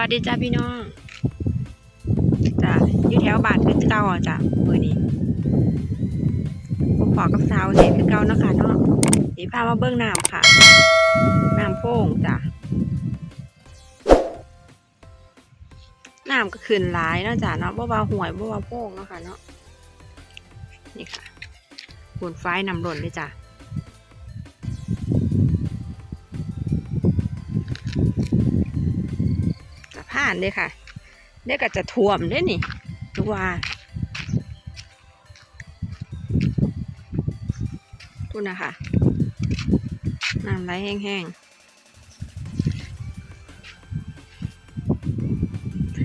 สวัสดีจ้าพี่น้องจ้าอยู่แถวบ้านคือเก่าอะจ้ะมือนี้ผมขอกับสาวเด็กคือเก่านะคะเนาะสีพามาเบิ้องน้ำค่ะน้ำโป่งจ้ะน้ำก็ขึ้นหลายเนาะจ้ะเนาะบ่ว่าห่วยบ่ว่าโป่งเนาะค่ะเนาะนี่ค่ะฝนไฟน้ำหล่นเลยจ้ะานเลยค่ะเดี๋ยวก็จะท่วมเด้วยนี่ตัวทุนนะคะน้ำไหลแห้งๆ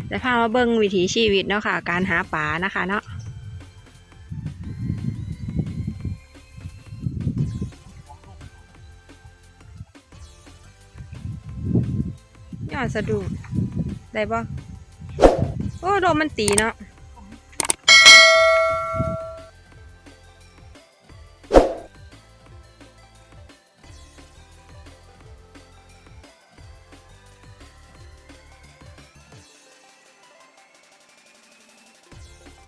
จะพามาเบิ้งวิถีชีวิตเนาะค่ะ การหาปลานะคะเนาะยอดสะดุ้ง ได้ปะโอ้โดนมันตีเนาะ